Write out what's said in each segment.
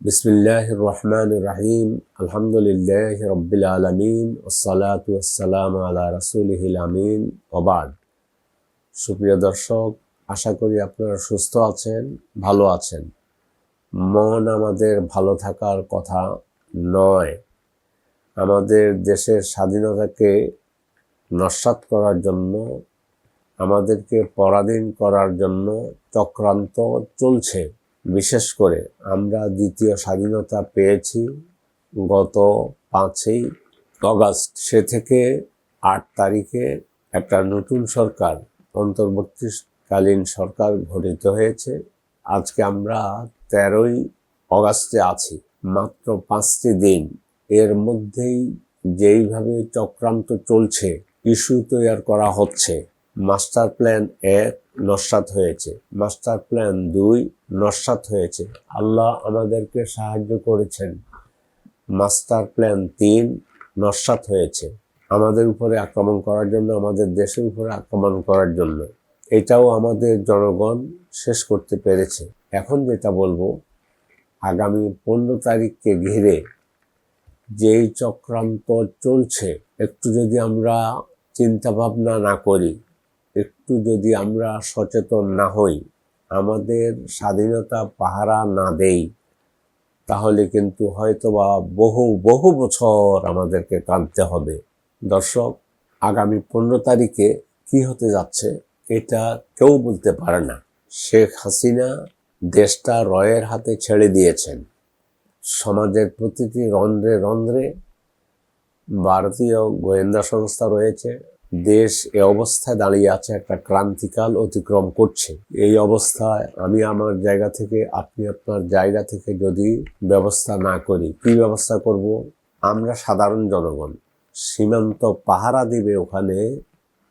বিসমিল্লাহ রহমান রাহিম আলহামদুলিল্লাহ রব্বিল আলমিন ওসালাত ওসালাম আলা রাসুলহিল আমিন ওবাদ সুপ্রিয় দর্শক, আশা করি আপনারা সুস্থ আছেন, ভালো আছেন। মন আমাদের ভালো থাকার কথা নয়। আমাদের দেশের স্বাধীনতাকে নস্বাত করার জন্য, আমাদেরকে পরাধীন করার জন্য চক্রান্ত চলছে। বিশেষ করে আমরা দ্বিতীয় স্বাধীনতা পেয়েছি গত পাঁচই অগাস্ট। সে থেকে আট তারিখে একটা নতুন সরকার, অন্তর্বর্তীকালীন সরকার গঠিত হয়েছে। আজকে আমরা তেরোই অগাস্টে আছি, মাত্র পাঁচটি দিন। এর মধ্যেই যেইভাবে চক্রান্ত চলছে, ইস্যু তৈরি করা হচ্ছে। মাস্টার প্ল্যান এক নস্বাত হয়েছে। মাস্টার প্ল্যান দুই নস্বাত হয়েছে। আল্লাহ আমাদেরকে সাহায্য করেছেন। মাস্টার প্ল্যান তিন নস্বাত হয়েছে। আমাদের উপরে আক্রমণ করার জন্য, আমাদের দেশের উপরে আক্রমণ করার জন্য। এটাও আমাদের জনগণ শেষ করতে পেরেছে। এখন যেটা বলব, আগামী পনেরো তারিখকে ঘিরে যেই চক্রান্ত চলছে, একটু যদি আমরা চিন্তা ভাবনা না করি একটু যদি আমরা সচেতন না হই, আমাদের স্বাধীনতা পাহারা না দেই, তাহলে কিন্তু হয়তোবা বহু বহু বছর আমাদেরকে কাঁদতে হবে। দর্শক, আগামী পনেরো তারিখে কি হতে যাচ্ছে এটা কেউ বলতে পারে না। শেখ হাসিনা দেশটা রয়ের হাতে ছেড়ে দিয়েছেন। সমাজের প্রতিটি রন্ধ্রে রন্ধ্রে ভারতীয় গোয়েন্দা সংস্থা রয়েছে দেশ এ অবস্থায় দাঁড়িয়ে আছে একটা ক্রান্তিকাল অতিক্রম করছে। এই অবস্থায় আমি আমার জায়গা থেকে, আপনি আপনার জায়গা থেকে যদি ব্যবস্থা না করি, কি ব্যবস্থা করব? আমরা সাধারণ জনগণ, সীমান্ত পাহারা দিবে ওখানে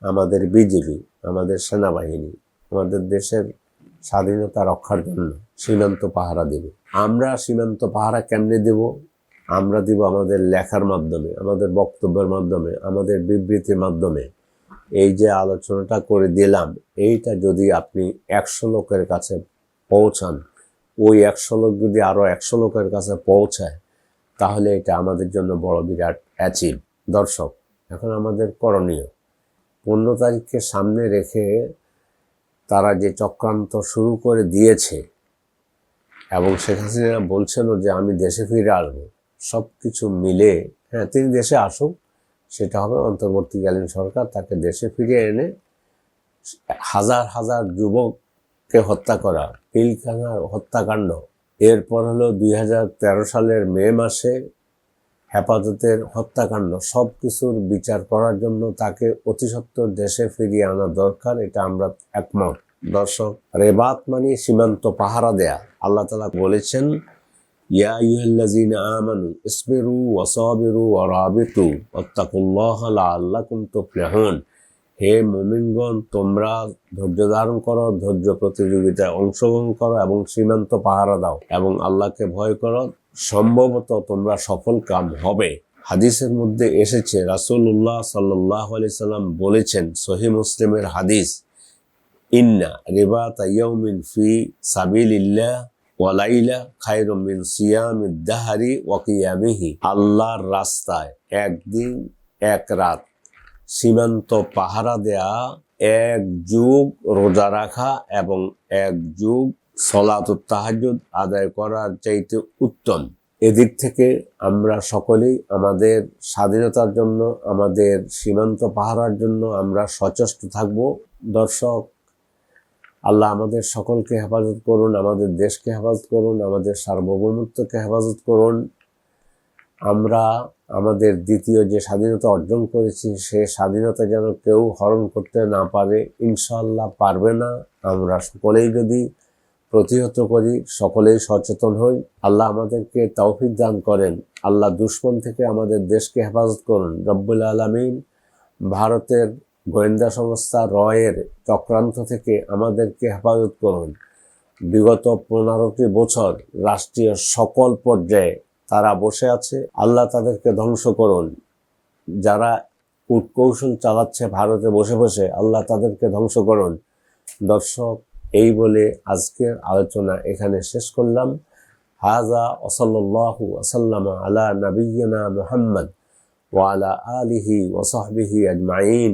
আমাদের বিজেপি আমাদের সেনাবাহিনী, আমাদের দেশের স্বাধীনতা রক্ষার জন্য সীমান্ত পাহারা দেবে। আমরা সীমান্ত পাহারা কেমনে দেব? আমরা দিব আমাদের লেখার মাধ্যমে, আমাদের বক্তব্যের মাধ্যমে, আমাদের বিবৃতির মাধ্যমে। এই যে আলোচনাটা করে দিলাম, এইটা যদি আপনি একশো লোকের কাছে পৌঁছান, ওই একশো লোক যদি আরও একশো লোকের কাছে পৌঁছায়, তাহলে এটা আমাদের জন্য বড় বিরাট অ্যাচিভ। দর্শক, এখন আমাদের করণীয়। পনেরো তারিখকে সামনে রেখে তারা যে চক্রান্ত শুরু করে দিয়েছে, এবং শেখ হাসিনা বলছেনও যে আমি দেশে ফিরে আসব সব কিছু মিলে হ্যাঁ তিনি দেশে আসুক, সেটা হবে অন্তর্বর্তীকালীন সরকার, তাকে দেশে ফিরিয়ে এনে হাজার হাজার যুবককে হত্যা করা, পিলখানার হত্যাকাণ্ড। এরপর হলো দুই হাজার তেরো সালের মে মাসে হেফাজতের হত্যাকাণ্ড। সব কিছুর বিচার করার জন্য তাকে অতি সত্বর দেশে ফিরিয়ে আনা দরকার, এটা আমরা একমত। দর্শক, রেবাত মানে সীমান্ত পাহারা দেয়া। আল্লাহ তালা বলেছেন ইয়া আইয়ুহাল্লাযীনা আমানু ইসবিরু ওয়াসাবিরু ওয়া রাবিতু ওয়াত্তাকুল্লাহ লাআল্লাকুম তুফলিহুন হে মুমিনগণ, তোমরা ধৈর্য ধারণ করো, ধৈর্য প্রতিযোগিতায় অংশগ্রহণ করো এবং সীমান্ত পাহারা দাও এবং আল্লাহকে ভয় করো। সম্ভবত তোমরা সফল কাম হবে। হাদিসের মধ্যে এসেছে, রাসূলুল্লাহ সাল্লাল্লাহু আলাইহি সাল্লাম বলেছেন সহি মুসলিমের হাদিস, ইন্না রিবাত ইয়াউমিন ফি সাবিলিল্লাহ ওয়ালাইলা খায়রুম মিন সিয়ামিদ দাহারি ওয়া কিয়ামিহি। আল্লাহর রাস্তায় একদিন, এক রাত সীমান্ত পাহারা দেয়া, এক যুগ রোজা রাখা এবং এক যুগ সলাত তাহাজুদ আদায় করার চাইতে উত্তম। এদিক থেকে আমরা সকলেই আমাদের স্বাধীনতার জন্য, আমাদের সীমান্ত পাহারার জন্য আমরা সচেষ্ট থাকব। দর্শক আল্লাহ আমাদের সকলকে হেফাজত করুন, আমাদের দেশকে হেফাজত করুন, আমাদের সার্বভৌমত্বকে হেফাজত করুন। আমরা আমাদের দ্বিতীয় যে স্বাধীনতা অর্জন করেছি, সে স্বাধীনতা যেন কেউ হরণ করতে না পারে ইনশাল্লাহ পারবে না। আমরা সকলেই যদি প্রতিহত করি, সকলেই সচেতন হই। আল্লাহ আমাদেরকে তৌফিক দান করেন। আল্লাহ দুশ্মন থেকে আমাদের দেশকে হেফাজত করুন। রব্বুল আলমিন ভারতের গোয়েন্দা সংস্থা রয়ের চক্রান্ত থেকে আমাদেরকে হেফাজত করুন। বিগত পনেরোটি বছর রাষ্ট্রীয় সকল পর্যায়ে তারা বসে আছে। আল্লাহ তাদেরকে ধ্বংস করুন। যারা কূটকৌশল চালাচ্ছে ভারতে বসে বসে, আল্লাহ তাদেরকে ধ্বংস করুন। দর্শক, এই বলে আজকের আলোচনা এখানে শেষ করলাম। হাজা ওসল্লাহু ওসাল্লাম আলা নবীনা মুহাম্মদ ওয়ালা আলিহি ওসহবিহি আজমাইন।